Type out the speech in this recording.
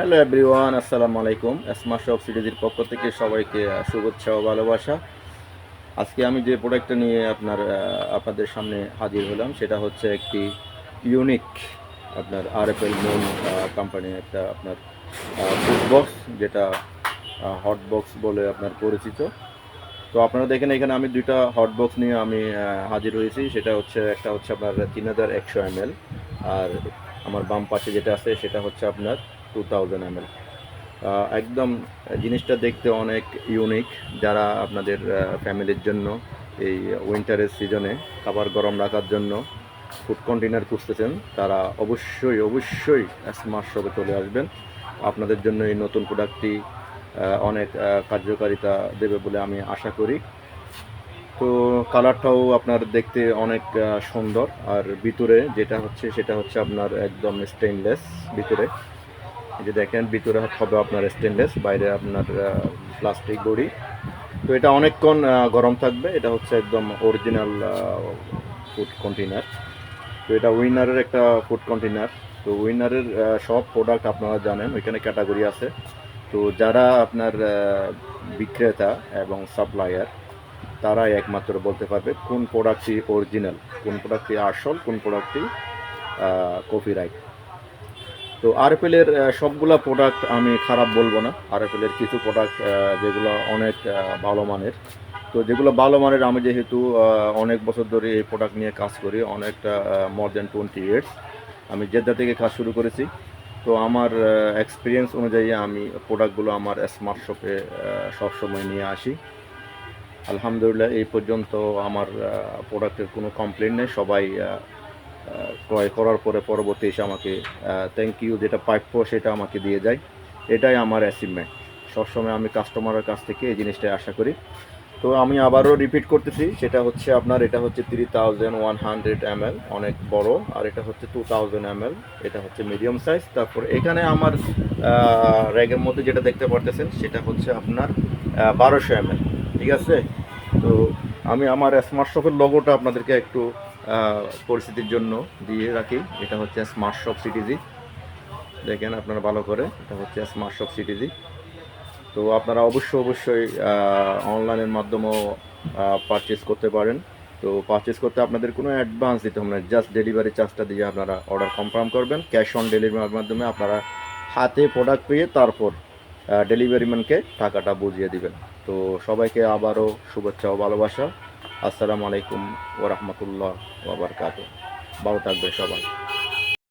Hello everyone, আসসালামু আলাইকুম। Asthma shop সিরিজের পক্ষ থেকে সবাইকে শুভেচ্ছা ও ভালোবাসা। আজকে আমি যে প্রোডাক্টটা নিয়ে আপনার আপনাদের সামনে হাজির হলাম, সেটা হচ্ছে একটি ইউনিক আপনার আর এফ এল মুন কোম্পানির একটা আপনার ফুড বক্স যেটা হট বক্স বলে আপনার পরিচিত। তো আপনারা দেখেন, এখানে আমি দুইটা হট বক্স নিয়ে আমি হাজির হয়েছি। সেটা হচ্ছে, একটা হচ্ছে আপনার তিন হাজার একশো এম আর আমার বাম পাশে যেটা আছে, সেটা হচ্ছে আপনার টু থাউজেন্ড এম একদম জিনিসটা দেখতে অনেক ইউনিক যারা আপনাদের ফ্যামিলির জন্য এই উইন্টারের সিজনে খাবার গরম রাখার জন্য ফুড কন্টেনার খুঁজতেছেন, তারা অবশ্যই অবশ্যই স্মার্ট শপে চলে আসবেন। আপনাদের জন্য এই নতুন প্রোডাক্টটি অনেক কার্যকারিতা দেবে বলে আমি আশা করি। তো কালারটাও আপনার দেখতে অনেক সুন্দর। আর ভিতরে যেটা হচ্ছে, সেটা হচ্ছে আপনার একদম স্টেনলেস ভিতরে। এই যে দেখেন, ভিতরে হবে আপনার স্টেনলেস বাইরে আপনার প্লাস্টিক বড়ি। তো এটা অনেকক্ষণ গরম থাকবে। এটা হচ্ছে একদম অরিজিনাল ফুড কন্টেনার তো এটা উইনারের একটা ফুড কন্টেনার তো উইনারের সব প্রোডাক্ট আপনারা জানেন, ওইখানে ক্যাটাগরি আছে। তো যারা আপনার বিক্রেতা এবং সাপ্লায়ার তারাই একমাত্র বলতে পারবে কোন প্রোডাক্টটি অরিজিনাল কোন প্রোডাক্টটি আসল, কোন প্রোডাক্টটি কপিরাইট তো আরএফএলের সবগুলো প্রোডাক্ট আমি খারাপ বলব না। আরএফএলের কিছু প্রোডাক্ট যেগুলো অনেক ভালো মানের। তো যেগুলো ভালো মানের, আমি যেহেতু অনেক বছর ধরে এই প্রোডাক্ট নিয়ে কাজ করি, অনেকটা মোর দেন টোয়েন্টি ইয়ার্স আমি জেদ্দা থেকে কাজ শুরু করেছি। তো আমার এক্সপিরিয়েন্স অনুযায়ী আমি প্রোডাক্টগুলো আমার স্মার্ট শপে সবসময় নিয়ে আসি। আলহামদুলিল্লাহ, এই পর্যন্ত আমার প্রোডাক্টের কোনো কমপ্লেন নেই। সবাই ক্রয় করার পরে পরবর্তী এসে আমাকে থ্যাংক ইউ যেটা প্রাপ্য সেটা আমাকে দিয়ে যায়। এটাই আমার অ্যাচিভমেন্ট সবসময় আমি কাস্টমারের কাছ থেকে এই জিনিসটাই আশা করি। তো আমি আবারও রিপিট করতেছি, সেটা হচ্ছে আপনার, এটা হচ্ছে three thousand one hundred M অনেক বড়। আর এটা হচ্ছে টু থাউজেন্ড এম এটা হচ্ছে মিডিয়াম সাইজ তারপর এখানে আমার র্যাগের মধ্যে যেটা দেখতে পারতেছেন, সেটা হচ্ছে আপনার বারোশো এম ঠিক আছে? তো আমি আমার স্মার্ট শপের লোগোটা আপনাদেরকে একটু পরিস্থিতির জন্য দিয়ে রাখি। এটা হচ্ছে স্মার্ট শপ সিটিজি দেখেন আপনারা ভালো করে, এটা হচ্ছে স্মার্ট শপ সিটিজি তো আপনারা অবশ্যই অবশ্যই অনলাইনের মাধ্যমেও পারচেস করতে পারেন। তো পারচেস করতে আপনাদের কোনো অ্যাডভান্স দিতে হবে না জাস্ট ডেলিভারি চার্জটা দিয়ে আপনারা অর্ডার কনফার্ম করবেন। ক্যাশ অন ডেলিভারির মাধ্যমে আপনারা হাতে প্রোডাক্ট পেয়ে তারপর ডেলিভারি ম্যানকে টাকাটা বুঝিয়ে দিবেন। তো সবাইকে আবারও শুভেচ্ছা ও ভালোবাসা। আসসালামু আলাইকুম ও রহমতুল্লাহ ওবরকাত ভালো থাকবেন সবাই।